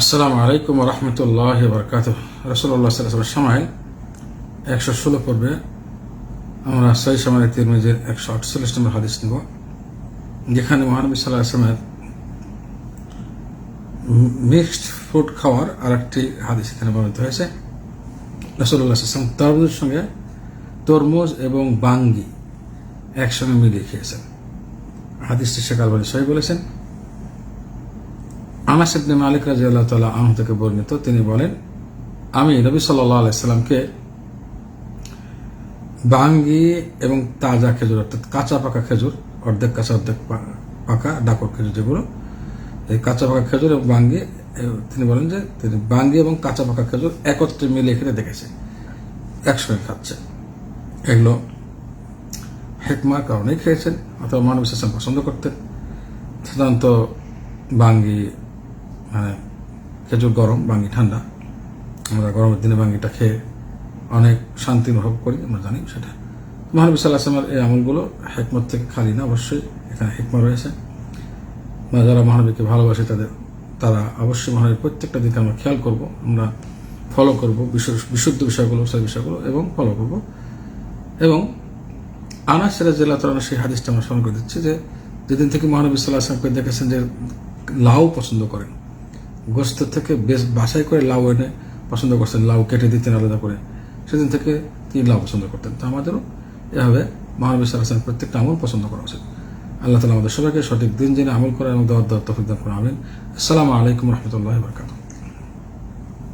আসসালামু আলাইকুম রহমতুল্লাহ বরকাত রসুল্লাহ সাল্লামের সময় একশো ষোলো পর্বে আমরা সেই সময় তিরমিজের একশো আটচল্লিশ নম্বর হাদিস নিব, যেখানে মহানবী সাল্লাহ আসলামের মিক্সড ফুড খাওয়ার আর একটি হাদিস এখানে বর্ণিত হয়েছে। রসুল্লাহ আসলাম তরমুজের সঙ্গে তরমুজ এবং বাঙ্গি একসঙ্গে মিলিয়ে খেয়েছেন। হাদিসটি শেখ বলে সবাই বলেছেন। আনাস ইবনে মালিক রাজি আল্লাহ তালা আহ থেকে বর্ণিত, তিনি বলেন, আমি নবী সাল্লাহ আলাইসাল্লামকে বাঙ্গি এবং তাজা খেজুর, অর্থাৎ কাঁচা পাকা খেজুর, অর্ধেক কাঁচা, অর্ধেক পাকা ডাকর খেজুর যেগুলো, এই কাঁচা পাকা খেজুর এবং বাঙ্গি তিনি বলেন যে তিনি বাঙ্গি এবং কাঁচা পাকা খেজুর একত্রে মিলিয়ে খেতে দেখেছে একসঙ্গে খাচ্ছে। এগুলো হেকমার কারণেই খেয়েছেন, অথবা শাসন পছন্দ করতেন। সাধারণত বাঙ্গি মানে খেজুর গরম বাঙ্গি ঠান্ডা। আমরা গরমের দিনে বাঙ্গিটা খেয়ে অনেক শান্তি অনুভব করি, আমরা জানি সেটা। মহানবী সাল্লাহ আসলামের এই আমলগুলো হেকমত থেকে খালি না, অবশ্যই এখানে হেকমা রয়েছে। যারা মহানবীকে ভালোবাসে তাদের, তারা অবশ্যই মহানবীর প্রত্যেকটা দিকে আমরা খেয়াল করব, আমরা ফলো করব বিশু- বিশুদ্ধ বিষয়গুলো, সেই বিষয়গুলো, এবং ফলো করব। এবং আনাস জেলা তারা সেই হাদিসটা আমরা স্মরণ করে দিচ্ছি যে, যেদিন থেকে মহানবী সাল্লাহ আসলামকে দেখেছেন যে লাউ পছন্দ করেন গোস্ত থেকে বেশ বাছাই করে লাউ এনে পছন্দ করছেন, লাউ কেটে দিতেন আলাদা করে। সেদিন থেকে তিনি লাউ পছন্দ করতেন। তো আমাদেরও এভাবে মহানবী সাল্লাহ প্রত্যেকটা আমল পছন্দ করা উচিত। আল্লাহ তালা আমাদের সবাইকে সঠিক দিন জেনে আমল করে এবং দেওয়ার দেওয়ার তফিক দান করে আমিন। আসসালামু আলাইকুম রহমতুল্লাহ বরকাতুহ।